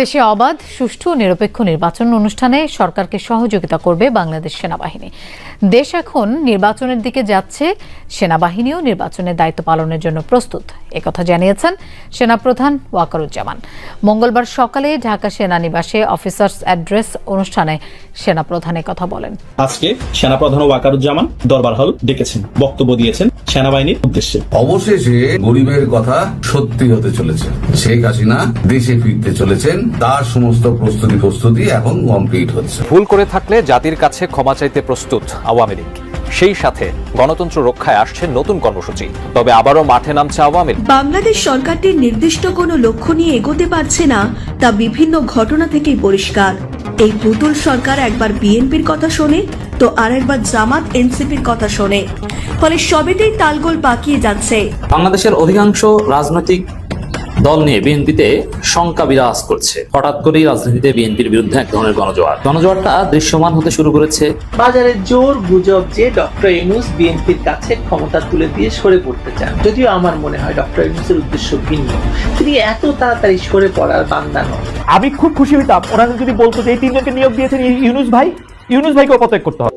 দেশে অবাধ সুষ্ঠু নিরপেক্ষ নির্বাচন অনুষ্ঠানে সরকারকে সহযোগিতা করবে বাংলাদেশ সেনাবাহিনী। দেশ এখন নির্বাচনের দিকে যাচ্ছে সেনাবাহিনীও নির্বাচনের দায়িত্ব পালনের জন্য প্রস্তুত। একথা জানিয়েছেন সেনাপ্রধান ওয়াকারুজ্জামান। মঙ্গলবার সকালে ঢাকা সেনানিবাসে অফিসার্স অ্যাড্রেস অনুষ্ঠানে সেনাপ্রধান কথা বলেন। আজকে সেনাপ্রধান ওয়াকারুজ্জামান দরবার হল ডেকেছেন বক্তব্য দিয়েছেন সেনাবাহিনীর উদ্দেশ্যে। অবশেষে গরিবের কথা সত্যি হতে চলেছে। শেখ হাসিনা দেশে ফিরতে চলেছেন তার সমস্ত প্রস্তুতি প্রস্তুতি এখন কমপ্লিট হচ্ছে। ভুল করে থাকলে জাতির কাছে ক্ষমা চাইতে প্রস্তুত আওয়ামী লীগ। সেই সাথে গণতন্ত্র রক্ষায় আসছে নতুন কর্মসূচি। তবে আবারও মাঠে নামছে আওয়ামী বাংলাদেশ সরকারটির নির্দিষ্ট কোনো লক্ষ্য নিয়ে এগোতে পারছে না তা বিভিন্ন ঘটনা থেকেই পরিষ্কার। এই পুতুল সরকার একবার বিএনপির কথা শোনে তো আরেকবার জামাত এনসিপির কথা শোনে। ফলে সবেতেই তালগোল পাকিয়ে যাচ্ছে। বাংলাদেশের অধিকাংশ রাজনৈতিক দল নিয়ে বিএনপিতে শঙ্কা বিরাজ করছে। হঠাৎ করেই রাজনীতিতে বিএনপির বিরুদ্ধে এক ধরনের গণজোয়ার। গণজোয়ারটা দৃশ্যমান হতে শুরু করেছে। বাজারে জোর গুজব যে ডক্টর ইউনুস বিএনপির কাছে ক্ষমতা তুলে দিয়ে সরে পড়তে চান। যদিও আমার মনে হয় ডক্টর ইউনুসের উদ্দেশ্য ভিন্ন। তিনি এত তাড়াতাড়ি সরে পড়ার বান্দা নন। আমি খুব খুশি হইতাম। ওনারা যদি বলতো যে এই তিনজনকে নিয়োগ দিয়েছেন ইউনুস ভাই ইউনুস ভাইকে পদত্যাগ করতে হবে।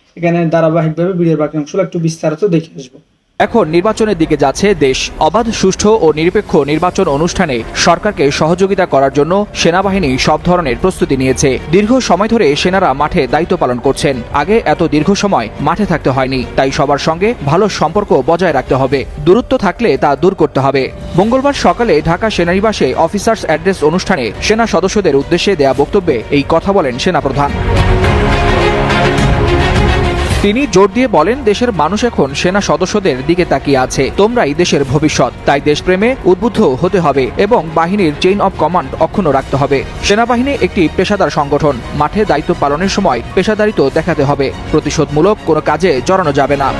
এখানে ধারাবাহিকভাবে ভিডিওর বাকি অংশগুলো একটু বিস্তারিত দেখে আসব। এখন নির্বাচনের দিকে যাচ্ছে দেশ। অবাধ, সুষ্ঠু ও নিরপেক্ষ নির্বাচন অনুষ্ঠানে সরকারকে সহযোগিতা করার জন্য সেনাবাহিনী সব ধরনের প্রস্তুতি নিয়েছে। দীর্ঘ সময় ধরে সেনারা মাঠে দায়িত্ব পালন করছেন। আগে এত দীর্ঘ সময় মাঠে থাকতে হয়নি। তাই সবার সঙ্গে ভালো সম্পর্ক বজায় রাখতে হবে। দূরত্ব থাকলে তা দূর করতে হবে। মঙ্গলবার সকালে ঢাকা সেনানিবাসে অফিসার্স অ্যাড্রেস অনুষ্ঠানে সেনা সদস্যদের উদ্দেশ্যে দেয়া বক্তব্যে এই কথা বলেন সেনাপ্রধান। তিনি জোর দিয়ে বলেন, দেশের মানুষ এখন সেনা সদস্যদের দিকে তাকিয়ে আছে। তোমরাই দেশের ভবিষ্যৎ। তাই দেশপ্রেমে উদ্বুদ্ধ হতে হবে এবং বাহিনীর চেইন অব কমান্ড অক্ষুণ্ণ রাখতে হবে। সেনাবাহিনী একটি পেশাদার সংগঠন। মাঠে দায়িত্ব পালনের সময় পেশাদারিত্ব দেখাতে হবে। প্রতিশোধমূলক কোনো কাজে জড়ানো যাবে না।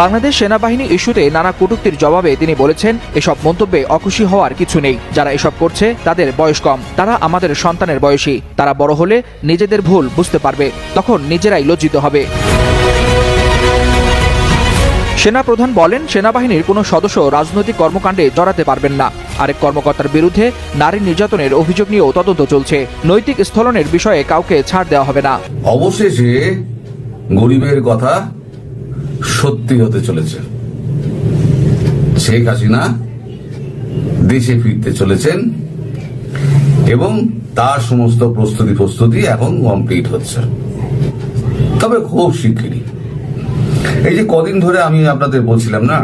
বাংলাদেশ সেনাবাহিনী ইস্যুতে নানা কটূক্তির জবাবে তিনি বলেছেন, এসব মন্তব্যে অখুশি হওয়ার কিছু নেই। যারা এসব করছে, তাদের বয়স কম। তারা আমাদের সন্তানের বয়সী। তারা বড় হলে নিজেদের ভুল বুঝতে পারবে। তখন নিজেরাই লজ্জিত হবে। সেনাপ্রধান বলেন, সেনাবাহিনীর কোনো সদস্য রাজনৈতিক কর্মকাণ্ডে জড়াতে পারবেন না। আরেক কর্মকর্তার বিরুদ্ধে নারী নির্যাতনের অভিযোগ নিয়েও তদন্ত চলছে। নৈতিক স্থলনের বিষয়ে কাউকে ছাড় দেওয়া হবে না। অবশেষে গরিবের কথা সত্যি হতে চলেছে। শেখ হাসিনা দেশে ফিরতে চলেছেন এবং তার সমস্ত প্রস্তুতি প্রস্তুতি এখন কমপ্লিট হচ্ছে। তবে খুব শিগগিরই। এই যে কদিন ধরে আমি আপনাদের বলছিলাম না,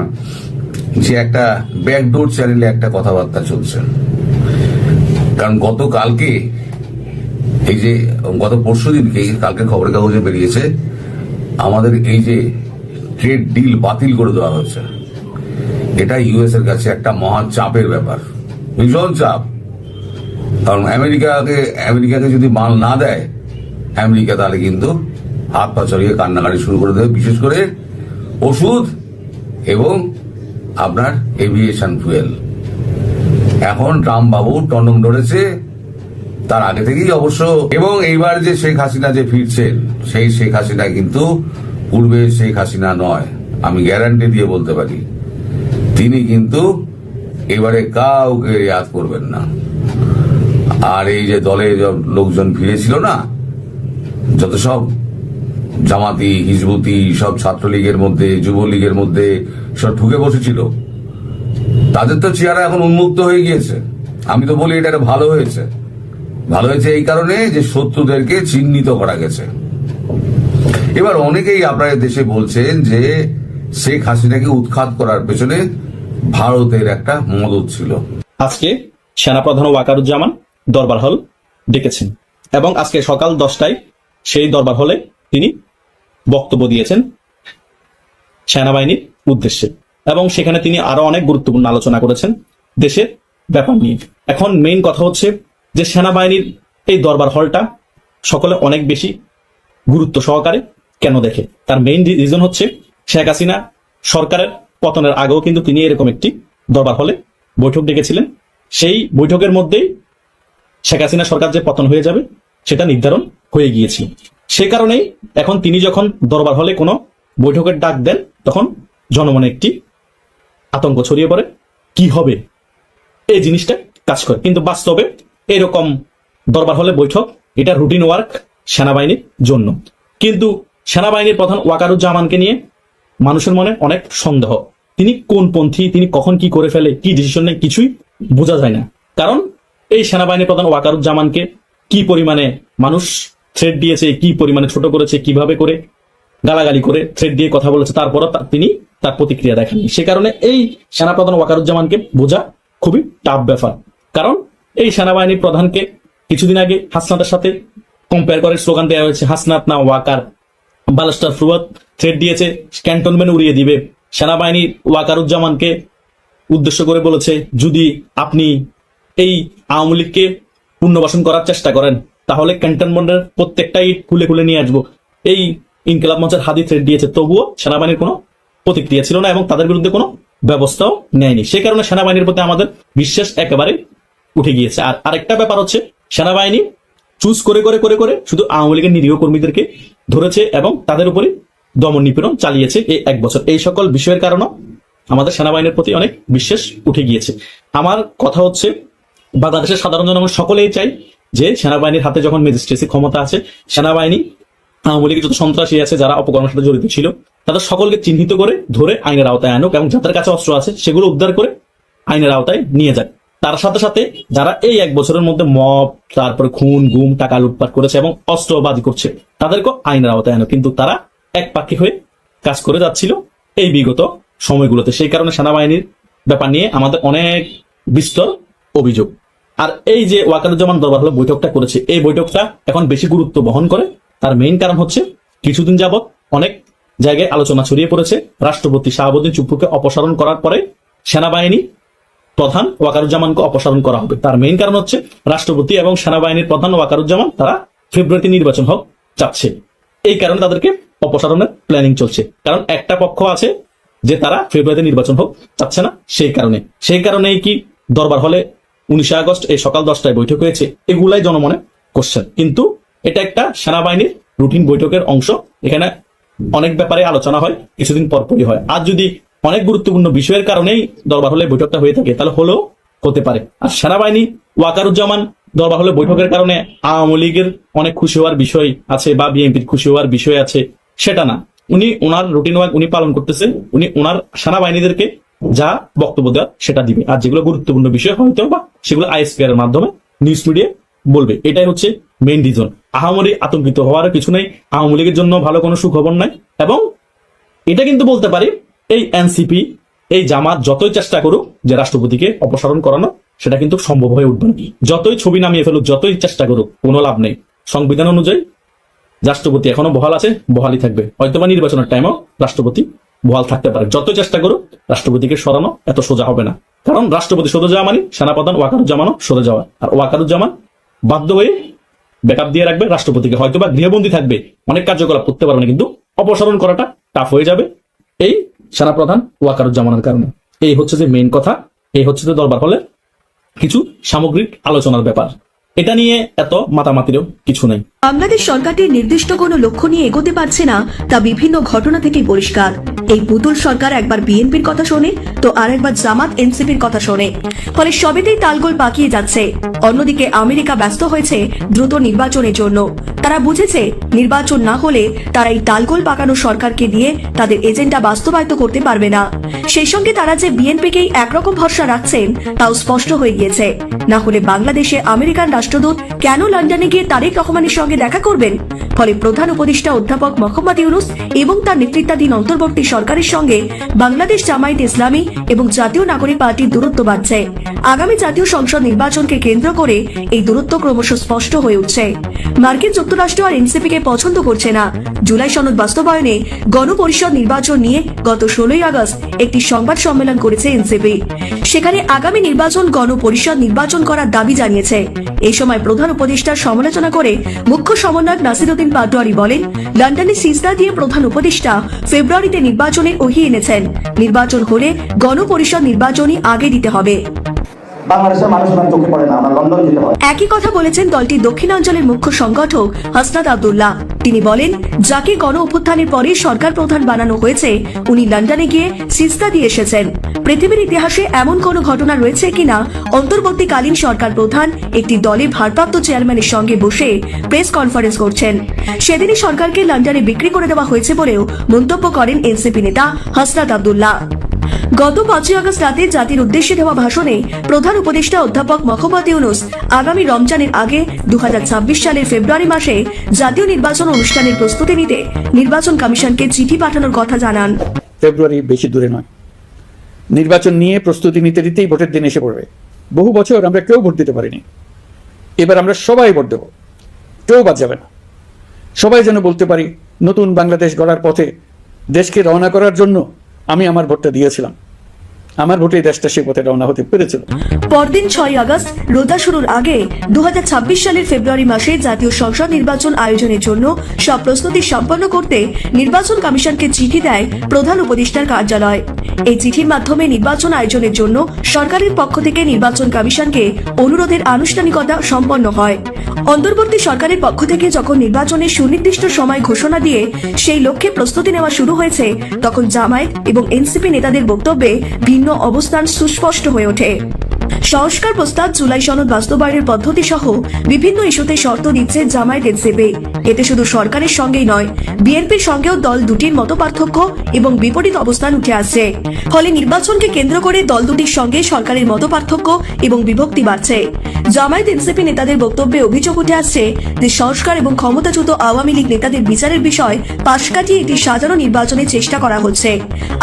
যে একটা ব্যাকডোর চ্যানেলে একটা কথাবার্তা চলছে। কারণ গতকালকে, এই যে গত পরশু দিনকে কালকে খবরের কাগজে বেরিয়েছে, আমাদের এই যে ট্রেড ডিল বাতিল করে দেওয়া হয়েছে। এটা ইউএস এর কাছে একটা মহা চাপের ব্যাপার। ভীষণ চাপ। কারণ আমেরিকাকে আমেরিকাকে যদি মাল না দেয়, আমেরিকা তাহলে কিন্তু হাত পা চড়িয়ে কান্নাকাটি শুরু করে দেবে। বিশেষ করে ওষুধ এবং আপনার এভিয়েশন ফুয়েল। এখন ট্রাম্প বাবু টন্ডন ধরেছে তার আগে থেকেই অবশ্য। এবং এইবার যে শেখ হাসিনা যে ফিরছেন, সেই শেখ হাসিনা কিন্তু পূর্বে শেখ হাসিনা নয়, আমি গ্যারান্টি দিয়ে বলতে পারি। তিনি কিন্তু এবারে কাউকে রেয়াত করবেন না। আর এই যে দলে লোকজন ফিরেছিল না, যত সব জামাতি, হিজবুতি, সব ছাত্রলীগের মধ্যে, যুবলীগের মধ্যে সব ঢুকে বসেছিল, তাদের তো চেহারা এখন উন্মুক্ত হয়ে গিয়েছে। আমি তো বলি এটা ভালো হয়েছে। ভালো হয়েছে এই কারণে যে শত্রুদেরকে চিহ্নিত করা গেছে। এবার অনেকেই আপনার দেশে বলছেন যে শেখ হাসিনাকে উৎখাত করার পেছনে ভারতের একটা মদত ছিল। আজকে সেনাপ্রধান ওয়াকারুজ্জামান দরবার হল ডেকেছেন এবং আজকে সকাল দশটায় সেই দরবার হলে তিনি বক্তব্য দিয়েছেন সেনাবাহিনীর উদ্দেশ্যে এবং সেখানে তিনি আরও অনেক গুরুত্বপূর্ণ আলোচনা করেছেন দেশের ব্যাপার নিয়ে। এখন মেইন কথা হচ্ছে যে সেনাবাহিনীর এই দরবার হলটা সকলে অনেক বেশি গুরুত্ব সহকারে কেন দেখে? তার মেইন রিজন হচ্ছে শেখ হাসিনা সরকারের পতনের আগেও কিন্তু তিনি এরকম একটি দরবার হলে বৈঠক ডেকেছিলেন। সেই বৈঠকের মধ্যেই শেখ হাসিনা সরকার যে পতন হয়ে যাবে সেটা নির্ধারণ হয়ে গিয়েছিল সে কারণেই এখন তিনি যখন দরবার হলে কোনো বৈঠকের ডাক দেন, তখন জনমনে একটি আতঙ্ক ছড়িয়ে পড়ে। কি হবে? এই জিনিসটা কাজ করে। কিন্তু বাস্তবে এরকম দরবার হলে বৈঠক, এটা রুটিন ওয়ার্ক সেনাবাহিনীর জন্য। কিন্তু সেনাবাহিনীর প্রধান ওয়াকারুজ্জামানকে নিয়ে মানুষের মনে অনেক সন্দেহ। তিনি কোন পন্থী, তিনি কখন কি করে ফেলে, কি ডিসিশন নেয়, কিছুই বোঝা যায় না। কারণ এই সেনাবাহিনী প্রধান ওয়াকারুজ্জামানকে কি পরিমাণে মানুষ থ্রেড দিয়েছে, কি পরিমাণে ছোট করেছে, কীভাবে করে গালাগালি করে থ্রেড দিয়ে কথা বলেছে তারপরও তিনি তার প্রতিক্রিয়া দেখাননি সে কারণে এই সেনাপ্রধান ওয়াকারুজ্জামানকে বোঝা খুবই টাফ ব্যাপার। কারণ এই সেনাবাহিনীর প্রধানকে কিছুদিন আগে হাসনাতের সাথে কম্পেয়ার করে স্লোগান দেওয়া হয়েছে, হাসনাত না ওয়াকার। বালাস্টার ফুয়াদ থ্রেড দিয়েছে ক্যান্টনমেন্ট উড়িয়ে দিবে। সেনাবাহিনী ওয়াকারুজ্জামানকে উদ্দেশ্য করে বলেছে, যদি আপনি এই আওয়ামী লীগকে পুনর্বাসন করার চেষ্টা করেন, তাহলে ক্যান্টনমেন্টের প্রত্যেকটাই খুলে খুলে নিয়ে আসব। এই ইনকিলাব মঞ্চের হাদি থ্রেড দিয়েছে, তবুও সেনাবাহিনীর কোনো প্রতিক্রিয়া ছিল না এবং তাদের বিরুদ্ধে কোনো ব্যবস্থাও নেয়নি। সে কারণে সেনাবাহিনীর প্রতি আমাদের বিশ্বাস একেবারে উঠে গিয়েছে। আর আরেকটা ব্যাপার হচ্ছে, সেনাবাহিনী চুজ করে করে করে করে শুধু আওয়ামী লীগের নিরীহ কর্মীদেরকে ধরেছে এবং তাদের উপরে দমন নিপীড়ন চালিয়েছে এই এক বছর। এই সকল বিষয়ের কারণে আমাদের সেনাবাহিনীর প্রতি অনেক বিশ্বাস উঠে গিয়েছে। আমার কথা হচ্ছে, বাংলাদেশের সাধারণ জনগণ সকলেই চাই যে সেনাবাহিনীর হাতে যখন ম্যাজিস্ট্রেসি ক্ষমতা আছে, সেনাবাহিনী, আওয়ামী লীগের যত সন্ত্রাসী আছে যারা অপকর্মের সাথে জড়িত ছিল, তাদের সকলকে চিহ্নিত করে ধরে আইনের আওতায় আনুক এবং যাদের কাছে অস্ত্র আছে, সেগুলো উদ্ধার করে আইনের আওতায় নিয়ে যায় তার সাথে সাথে যারা এই এক বছরের মধ্যে মব তারপর খুন, গুম, টাকা লুটপাট করেছে এবং অস্ত্রবাজি করছে, তাদেরকে আইনের আওতায় আনো কিন্তু তারা এক পাখি হয়ে কাজ করে যাচ্ছিল এই বিগত সময়গুলোতে। সেই কারণে সেনাবাহিনীর ব্যাপার নিয়ে আমাদের অনেক বিস্তর অভিযোগ। আর এই যে ওয়াকারুজ্জামান দরবার হলো বৈঠকটা করেছে, এই বৈঠকটা এখন বেশি গুরুত্ব বহন করে। তার মেইন কারণ হচ্ছে কিছুদিন যাবৎ অনেক জায়গায় আলোচনা ছড়িয়ে পড়েছে। রাষ্ট্রপতি শাহাবুদ্দিন চুপ্পুকে অপসারণ করার পরে সেনাবাহিনী প্রধান ওয়াকারুজ্জামানকে অপসারণ করা হবে। তার মেইন কারণ হচ্ছে রাষ্ট্রপতি এবং সেনাবাহিনীর প্রধান ওয়াকারুজ্জামান, তারা ফেব্রুয়ারিতে নির্বাচন হোক চাচ্ছে। এই কারণে তাদেরকে অপসারণের প্ল্যানিং চলছে। কারণ একটা পক্ষ আছে যে তারা ফেব্রুয়ারিতে নির্বাচন হোক চাচ্ছে না, সেই কারণে। সেই কারণেই কি দরবার হলে উনিশে আগস্ট এই সকাল দশটায় বৈঠক হয়েছে, এগুলাই জনমনে কোশ্চেন কিন্তু এটা একটা সেনাবাহিনীর রুটিন বৈঠকের অংশ। এখানে অনেক ব্যাপারে আলোচনা হয়, কিছুদিন পরপরই হয়। আর যদি অনেক গুরুত্বপূর্ণ বিষয়ের কারণেই দরবার হলে বৈঠকটা হয়ে থাকে। তাহলে হলেও হতে পারে। আর সেনাবাহিনী ওয়াকারুজ্জামান দরবার হলে বৈঠকের কারণে আওয়ামী লীগের অনেক খুশি হওয়ার বিষয় আছে বা বিএনপির খুশি হওয়ার বিষয় আছে, সেটা না। উনি ওনার রুটিন ওয়ার্ক উনি পালন করতেছেন উনি ওনার সেনাবাহিনীদেরকে যা বক্তব্য দেওয়ার সেটা দিবে। আর যেগুলো গুরুত্বপূর্ণ বিষয় হয়তো বা সেগুলো আইএসপিআর এর মাধ্যমে নিউজ মিডিয়া বলবে। এটাই হচ্ছে মেইন রিজন আহামরি আতঙ্কিত হওয়ার কিছু নেই। আওয়ামী লীগের জন্য ভালো কোনো সুখবর নাই। এবং এটা কিন্তু বলতে পারি এই এনসিপি, এই জামাত যতই চেষ্টা করুক যে রাষ্ট্রপতিকে অপসারণ করানো, সেটা কিন্তু সম্ভব হয়ে উঠবে না। যতই ছবি নামিয়ে ফেলুক, যতই চেষ্টা করুক, কোনো লাভ নেই। সংবিধান অনুযায়ী রাষ্ট্রপতি এখনও বহাল আছে, বহালই থাকবে। হয়তোবা নির্বাচনের টাইমও রাষ্ট্রপতি বহাল থাকতে পারে। যত চেষ্টা করুক, রাষ্ট্রপতিকে সরানো এত সোজা হবে না। কারণ রাষ্ট্রপতি সোজা যাওয়া মানে সেনাপ্রধান ওয়াকারুজ্জামানও সোজা যাওয়া আর ওয়াকারুজ্জামান বাধ্য হয়ে ব্যাকআপ দিয়ে রাখবে রাষ্ট্রপতিকে। হয়তোবা গৃহবন্দী থাকবে, অনেক কার্যকলাপ করতে পারবে না, কিন্তু অপসারণ করাটা টাফ হয়ে যাবে। এই সেনাপ্রধান ওয়াকারুজ্জামানের কারণে। এই হচ্ছে যে মেইন কথা, এই হচ্ছে যে দরবার হলে কিছু সামগ্রিক আলোচনার ব্যাপার। এটা নিয়ে এত মাতামাতিরও কিছু নেই। বাংলাদেশ সরকারটি নির্দিষ্ট কোনো লক্ষ্য নিয়ে এগোতে পারছে না, তা বিভিন্ন ঘটনা থেকেই পরিষ্কার। এই পুতুল সরকার একবার বিএনপির কথা শোনে, তো আরেকবার জামাত এনসিপির কথা শোনে। ফলে সবেতেই তালগোল পাকিয়ে যাচ্ছে। অন্যদিকে আমেরিকা ব্যস্ত হয়েছে দ্রুত নির্বাচনের জন্য। তারা বুঝেছে নির্বাচন না হলে তারা এই তালগোল পাকানো সরকারকে দিয়ে তাদের এজেন্ডা বাস্তবায়িত করতে পারবে না। সেই সঙ্গে তারা যে বিএনপিকেই একরকম ভরসা রাখছেন, তাও স্পষ্ট হয়ে গিয়েছে। না হলে বাংলাদেশে আমেরিকান রাষ্ট্রদূত কেন লন্ডনে গিয়ে তারেক রহমানের সঙ্গে দেখা করবেন? ফলে প্রধান উপদেষ্টা অধ্যাপক মোহাম্মদ ইউনুস এবং তার নেতৃত্বাধীন অন্তর্বর্তী সরকারের সঙ্গে বাংলাদেশ জামায়াত ইসলামী এবং জাতীয় নাগরিক পার্টির দূরত্ব বাড়ছে। আগামী জাতীয় সংসদ নির্বাচনকে কেন্দ্র করে এই দূরত্ব ক্রমশ স্পষ্ট হয়ে উঠছে। মার্কিন যুক্তরাষ্ট্র আর এনসিপিকে পছন্দ করছে না। জুলাই সনদ বাস্তবায়নে গণপরিষদ নির্বাচন নিয়ে গত ষোলোই আগস্ট একটি সংবাদ সম্মেলন করেছে এনসিপি। সেখানে আগামী নির্বাচন গণপরিষদ নির্বাচন করার দাবি জানিয়েছে। এই সময় প্রধান উপদেষ্টার সমালোচনা করে মুখ্য সমন্বয়ক নাসিরুদ্দিন পাটোয়ারি বলেন লন্ডনে সিজদা দিয়ে প্রধান উপদেষ্টা ফেব্রুয়ারিতে নির্বাচনে ওহি এনেছেন। নির্বাচন হলে গণপরিষদ নির্বাচনই আগে দিতে হবে। বাংলাদেশের মানুষ চোখে পড়ে না আমার লন্ডন যেতে হয় একই কথা বলেছেন দলটির দক্ষিণাঞ্চলের মুখ্য সংগঠক হাসনাত আব্দুল্লাহ। তিনি বলেন, যাকে গণ অভ্যুত্থানের পরে সরকার প্রধান বানানো হয়েছে, উনি লন্ডনে গিয়ে সিস্তা দিয়ে এসেছেন। পৃথিবীর ইতিহাসে এমন কোনো ঘটনা রয়েছে কিনা, অন্তর্বর্তীকালীন সরকার প্রধান একটি দলে ভারপ্রাপ্ত চেয়ারম্যানের সঙ্গে বসে প্রেস কনফারেন্স করছেন। সেদিনই সরকারকে লন্ডনে বিক্রি করে দেওয়া হয়েছে বলেও মন্তব্য করেন এনসিপি নেতা হাসনাত আব্দুল্লাহ। গত পাঁচই আগস্ট রাতে জাতির উদ্দেশ্যে দেওয়া ভাষণে প্রধান উপদেষ্টা অধ্যাপক মোহাম্মদ ইউনুস আগামী রমজানের আগে দু হাজার ছাব্বিশ সালের ফেব্রুয়ারি মাসে জাতীয় নির্বাচন অনুষ্ঠানের প্রস্তুতি নিতে নির্বাচন কমিশনকে চিঠি পাঠানোর কথা জানান। ফেব্রুয়ারি বেশি দূরে নয়। নির্বাচন নিয়ে প্রস্তুতি নিতে নিতেই ভোটের দিন এসে পড়বে। বহু বছর আমরা কেউ ভোট দিতে পারিনি। এবার আমরা সবাই ভোট দেব। কেউ বাদ যাবে না। সবাই যেন বলতে পারি, নতুন বাংলাদেশ গড়ার পথে দেশকে রওনা করার জন্য আমি আমার ভোটটা দিয়েছিলাম। আমার ভোটে দেশটা সে পথে রওনা হতে পেরেছিল। পরদিন ছয় আগস্ট, রোজা শুরুর আগে দু হাজার ছাব্বিশ সালের ফেব্রুয়ারি মাসে জাতীয় সংসদ নির্বাচন আয়োজনের জন্য সব প্রস্তুতি সম্পন্ন করতে নির্বাচন কমিশনকে চিঠি দেয় প্রধান উপদেষ্টার কার্যালয়। এই চিঠির মাধ্যমে নির্বাচন আয়োজনের জন্য সরকারের পক্ষ থেকে নির্বাচন কমিশনকে অনুরোধের আনুষ্ঠানিকতা সম্পন্ন হয়। অন্তর্বর্তী সরকারের পক্ষ থেকে যখন নির্বাচনের সুনির্দিষ্ট সময় ঘোষণা দিয়ে সেই লক্ষ্যে প্রস্তুতি নেওয়া শুরু হয়েছে, তখন জামায়াত এবং এনসিপি নেতাদের বক্তব্যে ভিন্ন অবস্থান সুস্পষ্ট হয়ে ওঠে। সংস্কার প্রস্তাব, জুলাই সনদ বাস্তবায়নের পদ্ধতি সহ বিভিন্ন ইস্যুতে শর্ত দিচ্ছে জামায়াত এনসিপি। এতে শুধু সরকারের সঙ্গেই নয়, বিএনপির সঙ্গেও দল দুটির মত পার্থক্য এবং বিপরীত অবস্থান উঠে আসছে। ফলে নির্বাচনকে কেন্দ্র করে দল দুটির সঙ্গে সরকারের মত পার্থক্য এবং বিভক্তি বাড়ছে। জামায়াত এনসিপি নেতাদের বক্তব্যে অভিযোগ উঠে আসছে যে সংস্কার এবং ক্ষমতাচ্যুত আওয়ামী লীগ নেতাদের বিচারের বিষয় পাশ কাটিয়ে একটি সাজানো নির্বাচনের চেষ্টা করা হচ্ছে।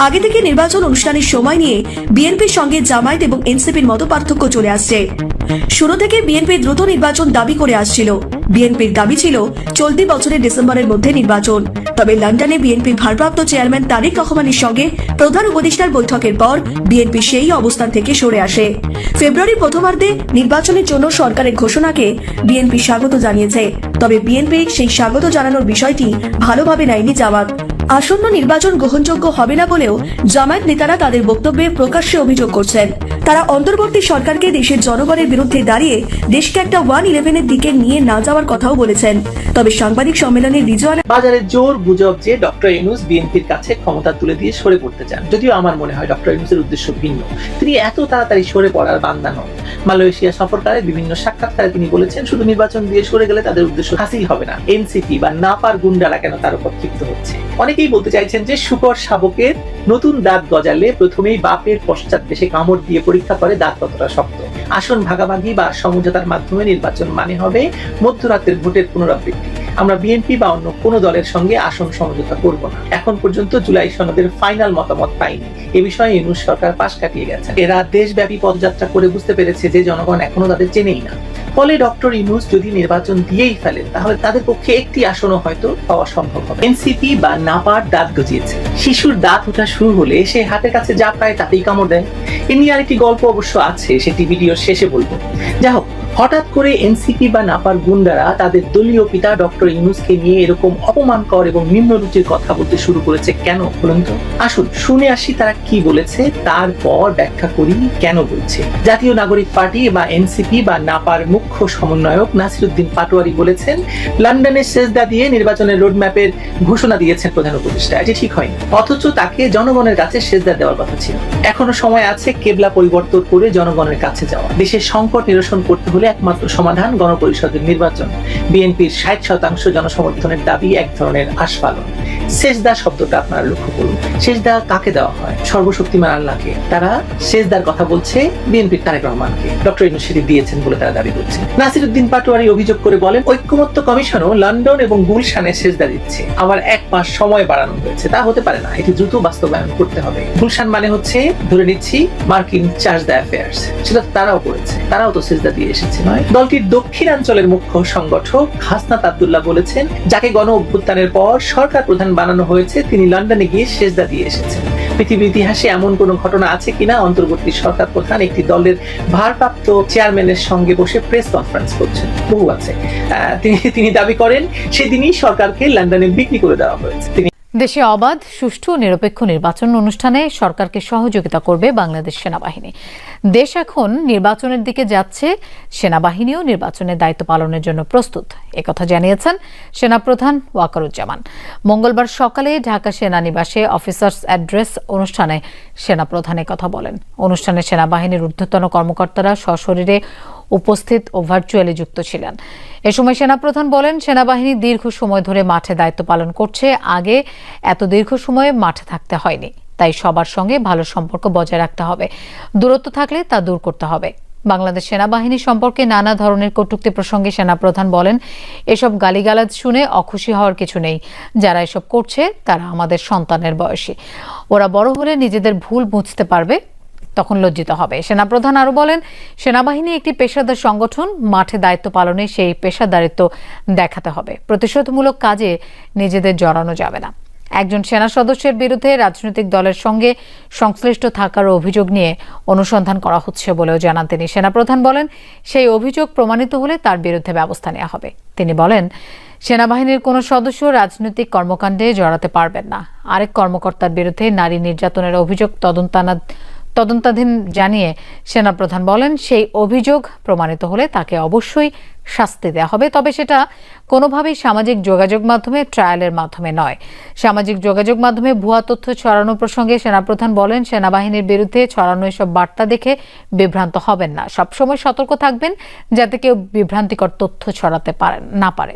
আগে থেকে নির্বাচন অনুষ্ঠানের সময় নিয়ে বিএনপির সঙ্গে জামায়াত এবং এনসিপির মত পার্থক্য চলে আসছে। শুরু থেকে বিএনপি দ্রুত নির্বাচন দাবি করে আসছিল। বিএনপির দাবি ছিল, চলতি বছরের ডিসেম্বরের মধ্যে নির্বাচন। তবে লন্ডনে বিএনপির ভারপ্রাপ্ত চেয়ারম্যান তারেক রহমানের সঙ্গে প্রধান উপদেষ্টার বৈঠকের পর বিএনপি সেই অবস্থান থেকে সরে আসে। ফেব্রুয়ারির প্রথমার্ধে নির্বাচনের জন্য সরকারের ঘোষণাকে বিএনপি স্বাগত জানিয়েছে। তবে বিএনপি সেই স্বাগত জানানোর বিষয়টি ভালোভাবে নেয়নি জামাত। আসন্ন নির্বাচন গ্রহণযোগ্য হবে না বলেও জামায়াত নেতারা তাদের বক্তব্যে প্রকাশ্যে অভিযোগ করছেন। তারা অন্তর্বর্তী সরকারকে দেশের জনগণের বিরুদ্ধে দাঁড়িয়ে দেশকে একটা ওয়ান ইলেভেনের দিকে নিয়ে না যাওয়ার কথাও বলেছেন। তবে সাংবাদিক সম্মেলনে রিজওয়ান বাজারে জোর গুজব যে ডক্টর ইউনুস বিএনপির কাছে ক্ষমতা তুলে দিয়ে সরে পড়তে চান। যদিও আমার মনে হয় ডক্টর ইউনুসের উদ্দেশ্য ভিন্ন। তিনি এত তাড়াতাড়ি সরে পড়ার বান্দা নন। মালয়েশিয়া সফরকালে বিভিন্ন সাক্ষাৎকারে তিনি বলেছেন, শুধু নির্বাচন দিয়ে সরে গেলে তাদের উদ্দেশ্য হাসিল হবে না। এনসিপি বা নাপার গুন্ডারা কেন তার উপর ক্ষিপ্ত হচ্ছে? অনেকেই বলতে চাইছেন যে, শুকর শাবকের নতুন দাঁত গজালে প্রথমেই বাপের পশ্চাৎ দেশে কামড় দিয়ে পরীক্ষা করে দাঁত কতটা শক্ত। আসন ভাগাভাগি বা সমঝোতার মাধ্যমে নির্বাচন মানে হবে মধ্যরাতের ভোটের পুনরাবৃত্তি। আমরা বিএনপি বা অন্য কোনো দলের সঙ্গে আসন সমঝোতা করব না। এখন পর্যন্ত জুলাই সনদের ফাইনাল মতামত পাইনি। এ বিষয়ে ইউনুস সরকার পাশ কাটিয়ে গেছে এরা দেশব্যাপী পদযাত্রা করে বুঝতে পেরেছে যে জনগণ এখনও তাদের চেনেই না। ফলে ডক্টর ইউনুস যদি নির্বাচন দিয়েই ফেলেন, তাহলে তাদের পক্ষে একটি আসনও হয়তো পাওয়া সম্ভব হবে। এনসিপি বা নাপার দাঁত গজিয়েছে। শিশুর দাঁত ওঠা শুরু হলে সে হাতের কাছে যা পায় তাতেই কামড় দেয়। এ নিয়ে আরেকটি গল্প অবশ্য আছে সেটি ভিডিওর শেষে বলব। যা হোক হঠাৎ করে এনসিপি বা নাপার গুন্ডারা তাদের দলীয় পিতা ডক্টর ইউনুসকে নিয়ে এরকম অপমানকর এবং নিম্নরুচির কথা বলতে শুরু করেছে কেন বলুন তো? আসুন, শুনে আসি তারা কি বলেছে, তারপর ব্যাখ্যা করি কেন বলছে। জাতীয় নাগরিক পার্টি বা এনসিপি বা নাপার মুখ্য সমন্বয়ক নাসিরুদ্দিন পাটোয়ারি বলেছেন, লন্ডনের সেজদা দিয়ে নির্বাচনের রোডম্যাপের ঘোষণা দিয়েছেন প্রধান উপদেষ্টা। এটি ঠিক হয়নি। অথচ তাকে জনগণের কাছে সেজদা দেওয়ার কথা ছিল। এখনও সময় আছে কেবলা পরিবর্তন করে জনগণের কাছে যাওয়া। দেশের সংকট নিরসন করতে হলে একমাত্র সমাধান গণপরিষদের নির্বাচন। বিএনপির ষাট শতাংশ জনসমর্থনের দাবি এক ধরনের আস্ফালন সেজদা শব্দটা আপনারা লক্ষ্য করুন। সেজদা কাকে দেওয়া হয়? সর্বশক্তিমান আল্লাহকে। তারা সেজদার কথা বলছে বিএনপির তারেক রহমানকে। ডক্টর ইউনুস সেটি দিয়েছেন বলে তারা দাবি করছে। নাসিরুদ্দিন পাটোয়ারি অভিযোগ করে বলেন, ঐক্যমত্য কমিশনও লন্ডন এবং গুলশানে সেজদা দিচ্ছে। আবার এক মাস সময় বাড়ানো হয়েছে। তা হতে পারে না। এটি দ্রুত বাস্তবায়ন করতে হবে। গুলশান মানে হচ্ছে, ধরে নিচ্ছি, মার্কিন চার্জ দ্য অ্যাফেয়ার্স। সেটা তারাও করেছে। তারাও তো সেজদা দিয়ে এসেছে। নয়। দলটির দক্ষিণাঞ্চলের মুখ্য সংগঠক হাসনাত আব্দুল্লাহ বলেছেন, যাকে গণ অভ্যুত্থানের পর সরকার প্রধান বানানো হয়েছে, তিনি লন্ডনে গিয়ে সেজদা দিয়ে এসেছেন। পৃথিবীর ইতিহাসে এমন কোনো ঘটনা আছে কিনা? অন্তর্বর্তী সরকার প্রধান একটি দলের ভারপ্রাপ্ত চেয়ারম্যানের সঙ্গে বসে প্রেস কনফারেন্স করছেন। বহু আছে। তিনি দাবি করেন, সেদিনই সরকারকে লন্ডনে বিক্রি করে দেওয়া হয়েছে। তিনি দেশে অবাধ, সুষ্ঠু নিরপেক্ষ নির্বাচন অনুষ্ঠানে সরকারকে সহযোগিতা করবে বাংলাদেশ সেনাবাহিনী। দেশ এখন নির্বাচনের দিকে যাচ্ছে, সেনাবাহিনীও নির্বাচনের দায়িত্ব পালনের জন্য প্রস্তুত। একথা জানিয়েছেন সেনাপ্রধান ওয়াকারুজ্জামান। মঙ্গলবার সকালে ঢাকা সেনানিবাসে অফিসার্স অ্যাড্রেস অনুষ্ঠানে সেনাপ্রধান কথা বলেন। অনুষ্ঠানে সেনাবাহিনীর ঊর্ধ্বতন কর্মকর্তারা সশরীরে উপস্থিত ও ভার্চুয়ালি যুক্ত ছিলেন। এ সময় সেনাপ্রধান বলেন, সেনাবাহিনী দীর্ঘ সময় ধরে মাঠে দায়িত্ব পালন করছে, আগে এত দীর্ঘ সময়ে মাঠে থাকতে হয়নি। তাই সবার সঙ্গে ভালো সম্পর্ক বজায় রাখতে হবে। দূরত্ব থাকলে তা দূর করতে হবে। বাংলাদেশ সেনাবাহিনী সম্পর্কে নানা ধরনের কটূক্তি প্রসঙ্গে সেনাপ্রধান বলেন, এসব গালিগালাজ শুনে অখুশি হওয়ার কিছু নেই। যারা এসব করছে, তারা আমাদের সন্তানের বয়সী। ওরা বড় হলে নিজেদের ভুল বুঝতে পারবে, তখন লজ্জিত হবে। সেনাপ্রধান আরও বলেন, সেনাবাহিনী একটি পেশাদার সংগঠন, মাঠে দায়িত্ব পালনে সেই পেশাদারিত্ব দেখাতে হবে। প্রতিশোধমূলক কাজে নিজেদের জড়ানো যাবে না। একজন সেনা সদস্যের বিরুদ্ধে রাজনৈতিক দলের সঙ্গে সংশ্লিষ্ট থাকার অভিযোগ নিয়ে অনুসন্ধান করা হচ্ছে বলেও জানান তিনি। সেনাপ্রধান বলেন, সেই অভিযোগ প্রমাণিত হলে তার বিরুদ্ধে ব্যবস্থা নেওয়া হবে। তিনি বলেন, সেনাবাহিনীর কোনো সদস্য রাজনৈতিক কর্মকাণ্ডে জড়াতে পারবেন না। আরেক কর্মকর্তার বিরুদ্ধে নারী নির্যাতনের অভিযোগ তদন্তানা তদন্তাধীন জানিয়ে সেনাপ্রধান বলেন, সেই অভিযোগ প্রমাণিত হলে তাকে অবশ্যই শাস্তি দেওয়া হবে। তবে সেটা কোনোভাবেই সামাজিক যোগাযোগ মাধ্যমে, ট্রায়ালের মাধ্যমে নয়। সামাজিক যোগাযোগ মাধ্যমে ভুয়া তথ্য ছড়ানো প্রসঙ্গে সেনাপ্রধান বলেন, সেনাবাহিনীর বিরুদ্ধে ছড়ানো এসব বার্তা দেখে বিভ্রান্ত হবেন না। সবসময় সতর্ক থাকবেন যাতে কেউ বিভ্রান্তিকর তথ্য ছড়াতে পারেন, না পারে।